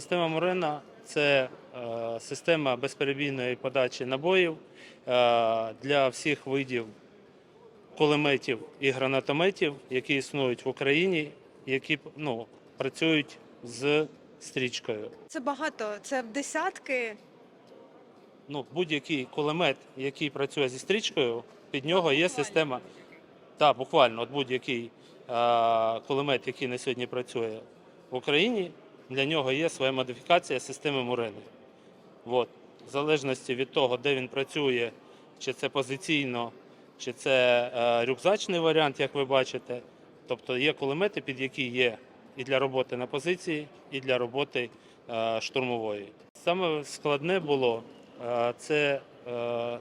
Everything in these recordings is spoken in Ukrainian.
Система Морена це е, система безперебійної подачі набоїв е, для всіх видів кулеметів і гранатометів, які існують в Україні, які ну, працюють з стрічкою. Це багато, це в десятки. Ну, будь-який кулемет, який працює зі стрічкою, під нього є система. Так, буквально, от будь-який е, кулемет, який на сьогодні працює в Україні, для нього є своя модифікація системи Мурени. От. В залежності від того, де він працює, чи це позиційно, чи це е, рюкзачний варіант, як ви бачите. Тобто є кулемети, під які є і для роботи на позиції, і для роботи е, штурмової. Саме складне було е, це е,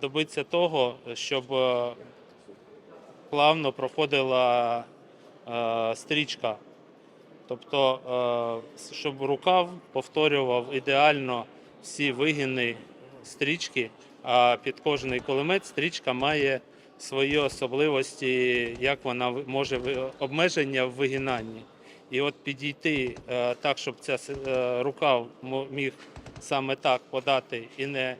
добитися того, щоб е, плавно проходила е, стрічка. Тобто, е, щоб рукав повторював ідеально всі вигини стрічки, а під кожний кулемет стрічка має свої особливості, як вона може обмеження в вигинанні. І от підійти е, так, щоб ця е, рукав міг саме так подати і не,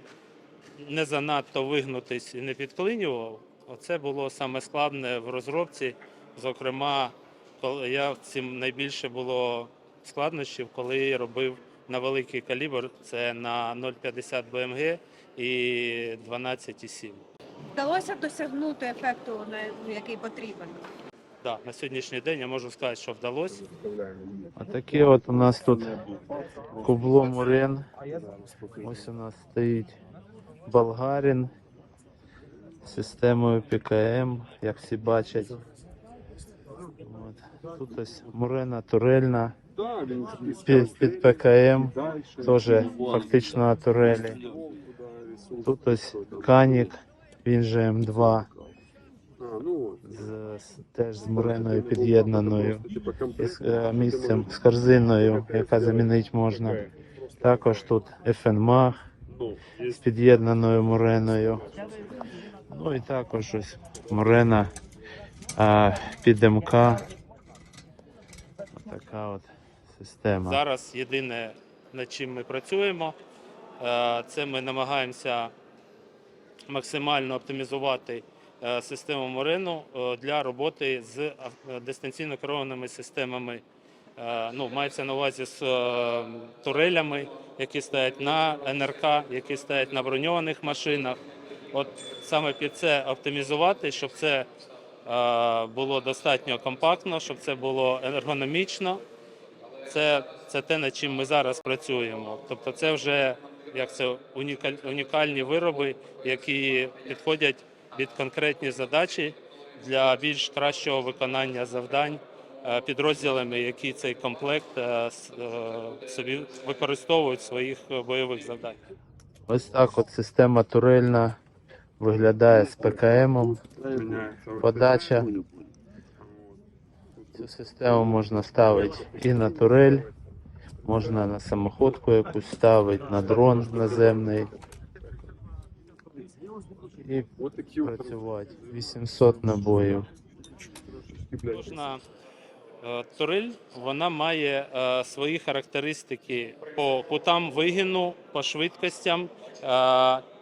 не занадто вигнутись і не підклинював, оце було саме складне в розробці. Зокрема, я цим найбільше було складнощів, коли робив на великий калібр, це на 0,50 БМГ і 12,7. Вдалося досягнути ефекту, який потрібен. Да, на сьогоднішній день я можу сказати, що вдалося. Отаке от у нас тут кубло Мурен. Ось у нас стоїть болгарин з системою ПКМ, як всі бачать. От. Тут ось Мурена турельна під, під ПКМ, теж фактично на турелі. Тут ось канік, він же М2, з, теж з муреною під'єднаною з е, місцем з корзиною, яка замінити можна. Також тут FNMAG з під'єднаною муреною. Ну і також ось мурена а, під МК. Така от система. Зараз єдине, над чим ми працюємо, е, це ми намагаємося максимально оптимізувати е, систему Морену е, для роботи з дистанційно керованими системами. Ну, мається на увазі з турелями, які стоять на НРК, які стоять на броньованих машинах. От саме під це оптимізувати, щоб це було достатньо компактно, щоб це було ергономічно. Це, це те, над чим ми зараз працюємо. Тобто, це вже як це унікаль- унікальні вироби, які підходять під конкретні задачі для більш кращого виконання завдань е, підрозділами, які цей комплект е, е, собі використовують в своїх е, бойових завданнях. Ось так от система турельна виглядає з ПКМ. Подача. Цю систему можна ставити і на турель, можна на самоходку якусь ставити, на дрон наземний. І працювати. 800 набоїв. Кожна е, турель вона має е, свої характеристики по кутам вигину, по швидкостям.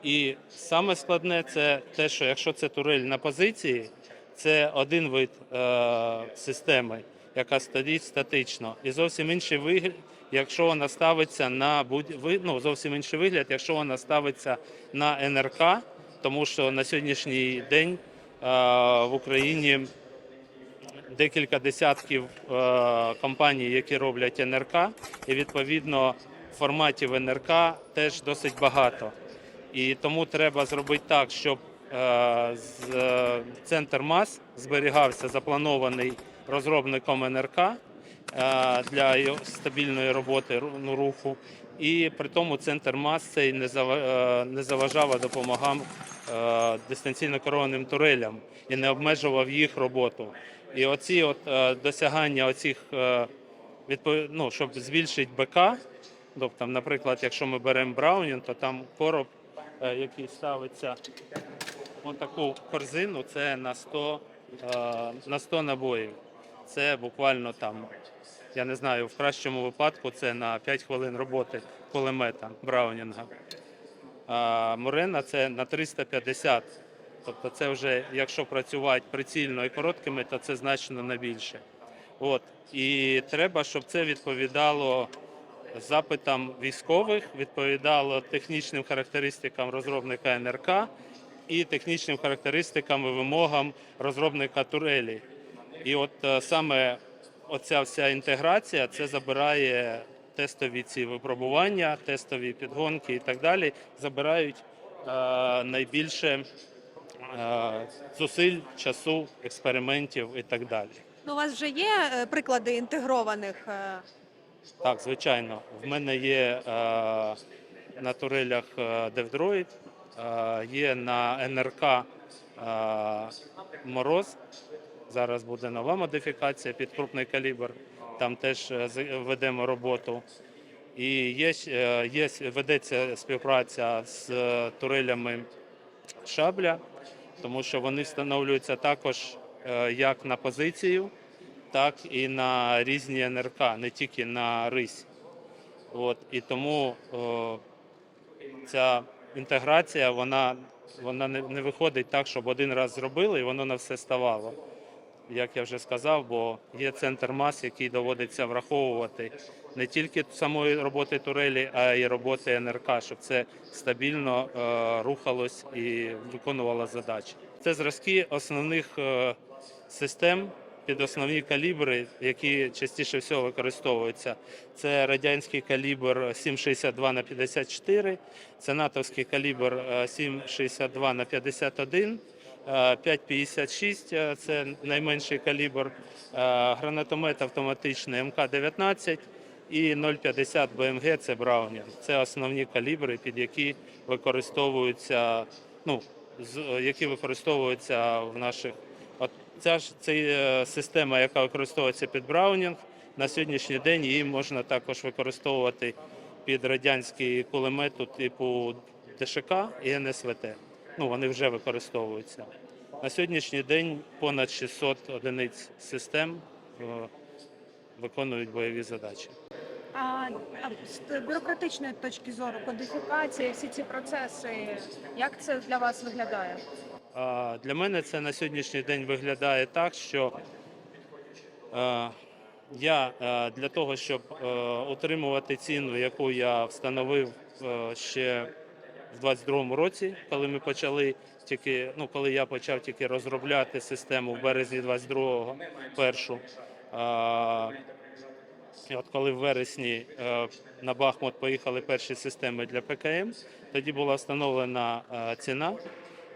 І саме складне це те, що якщо це турель на позиції, це один вид е, системи, яка стоїть статично, і зовсім інший вигляд, якщо вона ставиться на будь ну, зовсім інший вигляд, якщо вона ставиться на НРК, тому що на сьогоднішній день е, в Україні декілька десятків е, компаній, які роблять НРК, і відповідно форматів НРК теж досить багато. І тому треба зробити так, щоб е, е, центр мас зберігався запланований розробником НРК е, для стабільної роботи ну, руху. І при тому центр мас цей не зава- не заважав, а допомагав дистанційно керованим турелям і не обмежував їх роботу. І оці от досягання оцих, ну, щоб збільшити БК, тобто, наприклад, якщо ми беремо Браунінг, то там короб, який ставиться в таку корзину, це на 100, е, на 100 набоїв. Це буквально там я не знаю, в кращому випадку це на 5 хвилин роботи кулемета Браунінга. А Морена це на 350. Тобто це вже, якщо працювати прицільно і короткими, то це значно на більше. От. І треба, щоб це відповідало запитам військових, відповідало технічним характеристикам розробника НРК і технічним характеристикам і вимогам розробника турелі. І от е, саме оця вся інтеграція це забирає тестові ці випробування, тестові підгонки і так далі. Забирають е, найбільше е, зусиль, часу, експериментів і так далі. Ну, у вас вже є е, приклади інтегрованих. Так, звичайно. В мене є е, на турелях е, DevDroid, е, є на НРК е, Мороз. Зараз буде нова модифікація під крупний калібр. Там теж е, ведемо роботу. І є, е, є, ведеться співпраця з турелями шабля, тому що вони встановлюються також як на позицію, так і на різні НРК, не тільки на рись. От, і тому о, ця інтеграція вона, вона не, не виходить так, щоб один раз зробили і воно на все ставало. Як я вже сказав, бо є центр мас, який доводиться враховувати не тільки самої роботи турелі, а й роботи НРК, щоб це стабільно е, рухалось і виконувало задачі. Це зразки основних е, систем під основні калібри, які частіше всього використовуються. Це радянський калібр 7,62 на 54, це натовський калібр е, 7,62 на 51, е, 5,56 е, це найменший калібр, е, гранатомет автоматичний МК-19 і 0,50 БМГ це Браунінг. Це основні калібри, під які використовуються, ну, які використовуються в наших. Ця ж це система, яка використовується під Браунінг. На сьогоднішній день її можна також використовувати під радянський кулемету типу ДШК і НСВТ. Ну, вони вже використовуються. На сьогоднішній день понад 600 одиниць систем е, виконують бойові задачі. А з бюрократичної точки зору, кодифікація, всі ці процеси, як це для вас виглядає? Для мене це на сьогоднішній день виглядає так, що е, я е, для того, щоб е, утримувати ціну, яку я встановив ще в 22-му році, коли ми почали тільки, ну коли я почав тільки розробляти систему в березні 22-го першу. От коли в вересні на Бахмут поїхали перші системи для ПКМ, тоді була встановлена ціна,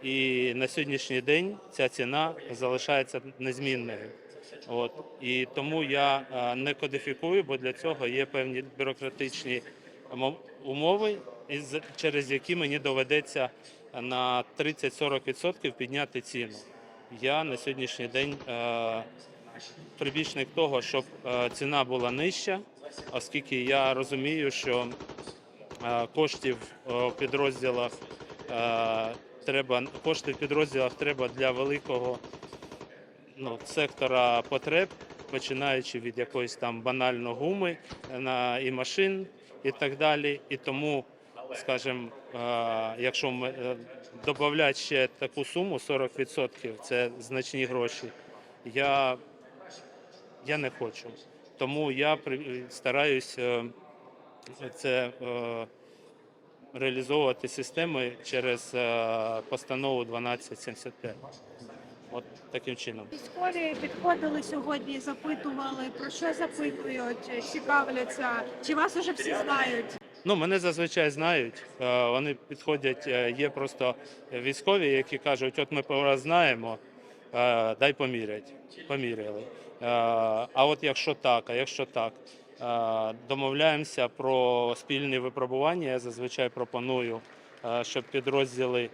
і на сьогоднішній день ця ціна залишається незмінною. От і тому я е, не кодифікую, бо для цього є певні бюрократичні мо- умови, через які мені доведеться на 30-40% підняти ціну. Я на сьогоднішній день е, прибічник того, щоб е, ціна була нижча, оскільки я розумію, що коштів в підрозділах треба кошти в підрозділах треба для великого ну, сектора потреб, починаючи від якоїсь там банально гуми е, на і машин і так далі. І тому, скажімо, е, якщо ми е, додати ще таку суму 40%, це значні гроші. Я я не хочу. Тому я стараюсь це реалізовувати системи через е, постанову 1275. От таким чином. Військові підходили сьогодні, запитували, про що запитують, цікавляться. Чи вас уже всі знають? Ну, мене зазвичай знають. Е, Вони підходять, е, є просто військові, які кажуть, от ми по вас знаємо, дай помірять. Поміряли. А от якщо так, а якщо так, домовляємося про спільні випробування. Я зазвичай пропоную, е, щоб підрозділи е,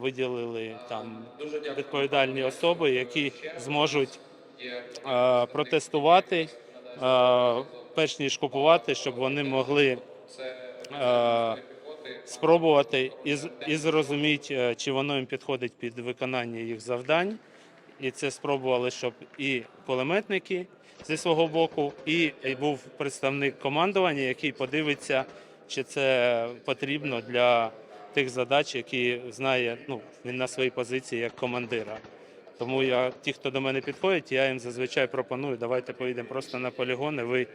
виділили там відповідальні особи, які зможуть е, протестувати, е, перш ніж купувати, щоб вони могли е, спробувати і, зрозуміти, е, чи воно їм підходить під виконання їх завдань. І це спробували, щоб і кулеметники, зі свого боку, і був представник командування, який подивиться, чи це потрібно для тих задач, які знає ну, він на своїй позиції як командира. Тому я, ті, хто до мене підходять, я їм зазвичай пропоную, давайте поїдемо просто на полігони. Ви,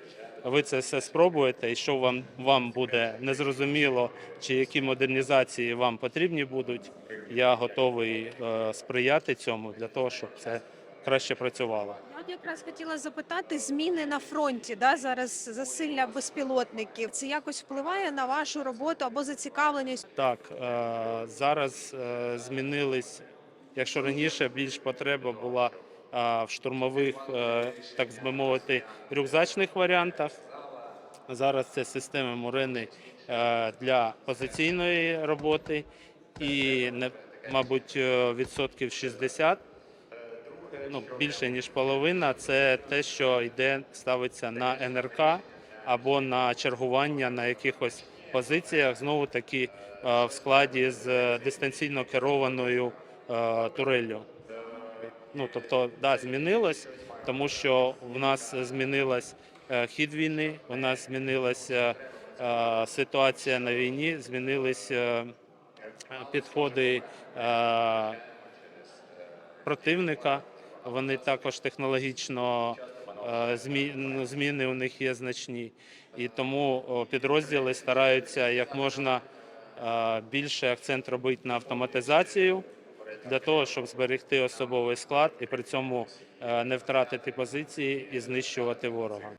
ви це все спробуєте, і що вам, вам буде незрозуміло, чи які модернізації вам потрібні будуть. Я готовий е, сприяти цьому для того, щоб це краще працювало. Я от якраз хотіла запитати зміни на фронті. Да, зараз засилля безпілотників. Це якось впливає на вашу роботу або зацікавленість? Так, е, зараз е, змінились, якщо раніше більш потреба була е, в штурмових, е, так би мовити, рюкзачних варіантах. Зараз це системи Мурени е, для позиційної роботи і, мабуть, відсотків 60, ну, більше ніж половина, це те, що йде, ставиться на НРК або на чергування на якихось позиціях, знову таки е, в складі з дистанційно керованою е, туреллю. Ну, тобто, да, змінилось, тому що в нас змінилась е, хід війни, у нас змінилася ситуація на війні, змінились підходи противника. Вони також технологічно е, ну, зміни у них є значні. І тому підрозділи стараються як можна е, більше акцент робити на автоматизацію для того, щоб зберегти особовий склад і при цьому е, не втратити позиції і знищувати ворога.